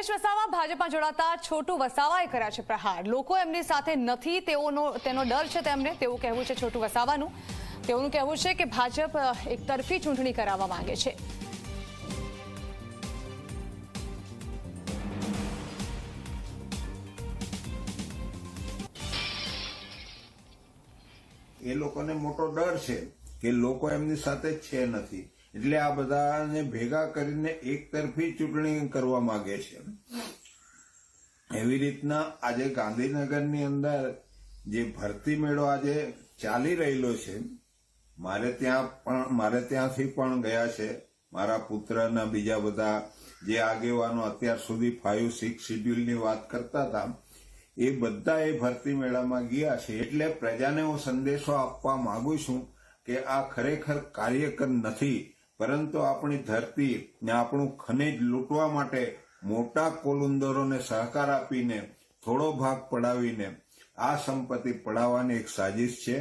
હરેશ વસાવા ભાજપમાં જોડાતા છોટુ વસાવાએ કર્યા છે પ્રહાર. લોકો એમની સાથે નથી, તેઓનો, તેનો ડર છે તેમને. તેવું કહેવું છે છોટુ વસાવાનું. તેઓનું કહેવું છે કે ભાજપ એકતરફી ચૂંટણી કરાવવા માંગે છે. એ લોકોને મોટો ડર છે કે લોકો એમની સાથે છે નથી. એટલે આ બધાને ભેગા કરીને એક તરફી ચૂંટણી કરવા માંગે છે. એવી રીતના આજે ગાંધીનગરની અંદર જે ભરતી મેળો આજે ચાલી રહેલો છે, મારે ત્યાં પણ, મારે ત્યાંથી પણ ગયા છે. મારા પુત્રના બીજા બધા જે આગેવાનો અત્યાર સુધી ફાઇવ સિક્સ શિડ્યુલની વાત કરતા હતા, એ બધા એ ભરતી મેળામાં ગયા છે. એટલે પ્રજાને હું સંદેશો આપવા માંગુ છું કે આ ખરેખર કાર્યકર નથી. પરંતુ આપણી ધરતી ને આપણું ખનિજ લૂંટવા માટે મોટા કોલુંદરોને સહકાર આપીને થોડો ભાગ પડાવીને આ સંપત્તિ પડાવવાની એક સાજિશ છે.